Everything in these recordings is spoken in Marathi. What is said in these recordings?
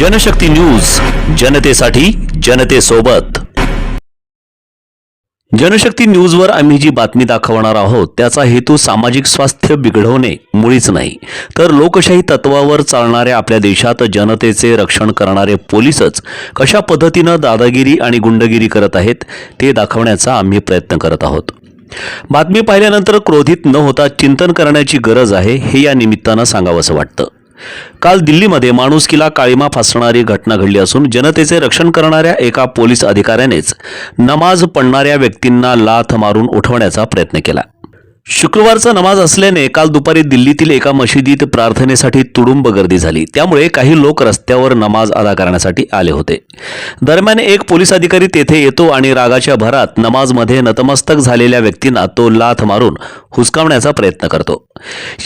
जनशक्ती न्यूज जनतेसाठी जनतेसोबत. जनशक्ती न्यूजवर आम्ही जी बातमी दाखवणार आहोत त्याचा हेतू सामाजिक स्वास्थ्य बिघडवणे मुळीच नाही. तर लोकशाही तत्वावर चालणाऱ्या आपल्या देशात जनतेचे रक्षण करणारे पोलीसच कशा पद्धतीनं दादागिरी आणि गुंडगिरी करत आहेत ते दाखवण्याचा आम्ही प्रयत्न करत आहोत. बातमी पाहिल्यानंतर क्रोधित न होता चिंतन करण्याची गरज आहे हे या निमित्तानं सांगावंसं वाटतं. काल दिल्लीमध्ये माणुसकीला काळीमा फासणारी घटना घडली असून जनतेचे रक्षण करणाऱ्या एका पोलीस अधिकाऱ्यानेच नमाज पडणाऱ्या व्यक्तींना लाथ मारून उठवण्याचा प्रयत्न केला. शुक्रवारचा नमाज असल्याने काल दुपारी दिल्लीतील एका मशिदीत प्रार्थनेसाठी तुडुंब गर्दी झाली. त्यामुळे काही लोक रस्त्यावर नमाज अदा करण्यासाठी आले होते. दरम्यान एक पोलीस अधिकारी तेथे येतो आणि रागाच्या भरात नमाजमध्ये नतमस्तक झालेल्या व्यक्तींना तो लाथ मारून हुसकावण्याचा प्रयत्न करतो.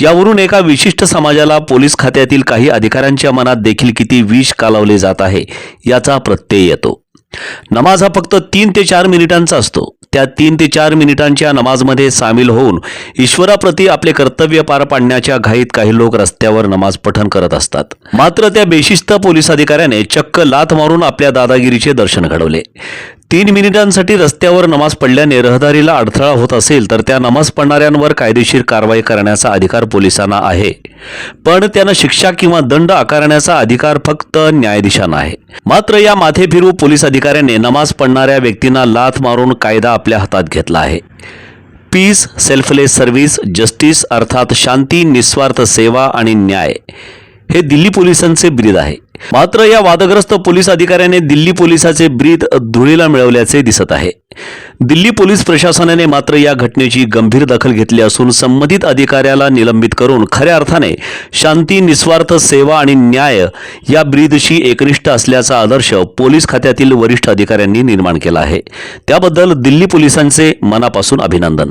यावरून एका विशिष्ट समाजाला पोलीस खात्यातील काही अधिकाऱ्यांच्या मनात देखील किती विष कालवले जात आहे याचा प्रत्यय येतो. नमाज हा फक्त तीन ते चार मिनिटांचा असतो. त्या तीन ते चार मिनिटांच्या नमाजमध्ये सामील होऊन ईश्वराप्रती आपले कर्तव्य पार पाडण्याच्या घाईत काही लोक रस्त्यावर नमाज पठण करत असतात. मात्र त्या बेशिस्त पोलीस अधिकाऱ्याने चक्क लाथ मारून आपल्या दादागिरीचे दर्शन घडवले. तीन मिनिटांसाठी रस्त्यावर नमाज पडल्याने रहदारीला अडथळा होत असेल तर त्या नमाज पडणाऱ्यांवर कायदेशीर कारवाई करण्याचा अधिकार पोलिसांना आहे. पण त्यांना शिक्षा किंवा दंड आकारण्याचा अधिकार फक्त न्यायाधीशांना आहे. मात्र या माथेफिरू पोलीस अधिकाऱ्याने नमाज पडणाऱ्या व्यक्तींना लाथ मारून कायदा आपल्या हातात घेतला आहे. पीस सेल्फलेस सर्व्हिस जस्टिस अर्थात शांती निस्वार्थ सेवा आणि न्याय हे दिल्ली पोलिसांचे ब्रीद आहे. मात्र या वादग्रस्त पोलीस अधिकाऱ्याने दिल्ली पोलिसाचे ब्रीद धुळीला मिळवल्याचे दिसत आहे. दिल्ली पोलीस प्रशासनाने मात्र या घटनेची गंभीर दखल घेतली असून संबंधित अधिकाऱ्याला निलंबित करून खऱ्या अर्थाने शांती निस्वार्थ सेवा आणि न्याय या ब्रीदशी एकनिष्ठ असल्याचा आदर्श पोलीस खात्यातील वरिष्ठ अधिकाऱ्यांनी निर्माण केला आहे. त्याबद्दल दिल्ली पोलिसांचे मनापासून अभिनंदन.